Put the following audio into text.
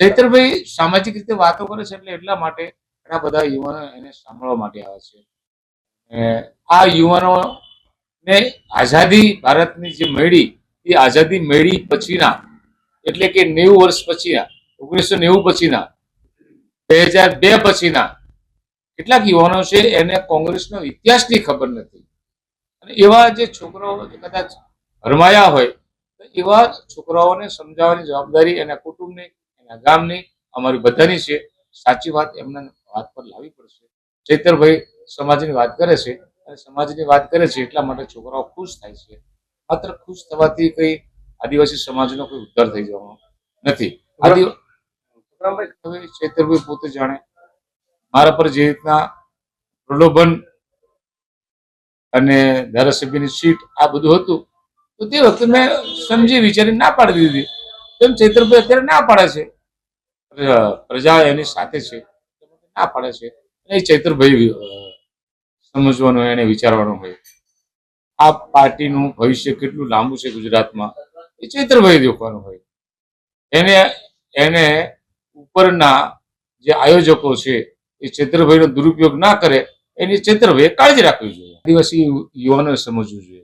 ચૈતરભાઈ સામાજિક રીતે વાતો કરે છે એટલે એટલા માટે ઘણા બધા યુવાનો એને સાંભળવા માટે આવે છે. આ યુવાનો ને આઝાદી ભારતની જે મેળી, એ આઝાદી મેળી પછીના, એટલે કે નેવું વર્ષ પછીના, ઓગણીસો નેવું પછીના, બે હજાર બે પછીના, કેટલાક યુવાનો છે એને કોંગ્રેસનો ઇતિહાસની ખબર નથી. અને એવા જે છોકરાઓ કદાચ હરમાયા હોય, તો એવા છોકરાઓને સમજાવવાની જવાબદારી એના કુટુંબની એના ગામની અમારી બધાની છે. સાચી વાત એમના વાત પર લાવવી પડશે. ચૈતરભાઈ સમાજની વાત કરે છે અને સમાજની વાત કરે છે એટલા માટે છોકરાઓ ખુશ થાય છે. માત્ર ખુશ થવાથી કઈ આદિવાસી સમાજનો કોઈ ઉદ્ધાર થઈ જવાનો નથી. હવે ચૈતરભાઈ પોતે જાણે મારા પર જે રીતના પ્રલોભન અને ધારાસભ્યની સીટ આ બધું હતું તો તે વખતે મેં સમજી વિચારી ના પાડી દીધી. તેમ ચૈતરભાઈ અત્યારે ના પાડે છે. પ્રજા- એની સાથે છે. ના પાડે છે. એ ચૈતરભાઈ સમજવાનું, એને વિચારવાનું હોય. આ પાર્ટીનું ભવિષ્ય કેટલું લાંબુ છે ગુજરાતમાં, એ ચૈતરભાઈ દેખવાનું હોય. એને એને ઉપરના જે આયોજકો છે, એ ચૈતરભાઈનો દુરુપયોગ ના કરે, એની ચૈતરભાઈએ કાળજી રાખવી જોઈએ. આદિવાસી યુવાનોએ સમજવું જોઈએ.